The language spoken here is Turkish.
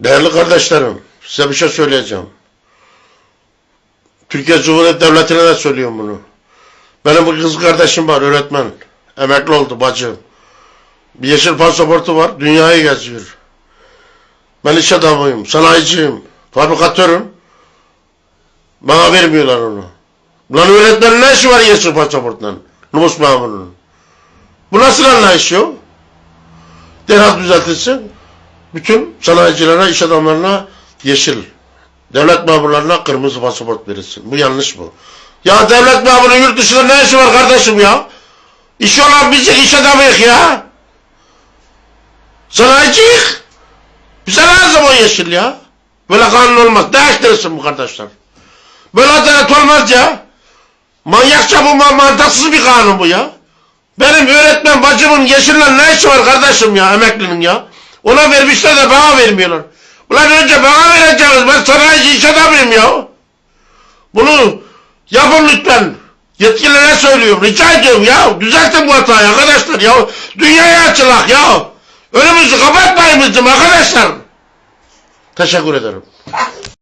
Değerli kardeşlerim, size bir şey söyleyeceğim. Türkiye Cumhuriyeti Devleti'ne de söylüyorum bunu. Benim bir kız kardeşim var, öğretmen. Emekli oldu bacım. Bir yeşil pasaportu var, dünyayı geziyor. Ben iş adamıyım, sanayiciyim, fabrikatörüm. Bana vermiyorlar onu. Lan öğretmenin ne işi var yeşil pasaportla? Nüfus memurunun. Bu nasıl anlayış yok? Derhal düzeltilsin. Bütün sanayicilere, iş adamlarına yeşil. Devlet memurlarına kırmızı pasaport verilsin. Bu yanlış bu. Ya devlet memuru yurt dışında ne işi var kardeşim ya? İşi olan bizi iş adamıyık ya. Sanayiciyik. Bize lazım o yeşil ya. Böyle kanun olmaz. Değiştirirsin bu kardeşler. Böyle adalet olmaz ya. Manyakça bu ma- mantıksız bir kanun bu ya. Benim öğretmen bacımın yeşille ne işi var kardeşim ya emeklinin ya. Ona vermişler de bana vermiyorlar. Ulan önce bana vereceksiniz ben sanayici iş adamıyım ya. Bunu yapın lütfen. Yetkililere söylüyorum rica ediyorum ya. Düzeltin bu hatayı arkadaşlar ya. Dünyaya açılak ya. Önümüzü kapatmayın bizim arkadaşlar. Teşekkür ederim.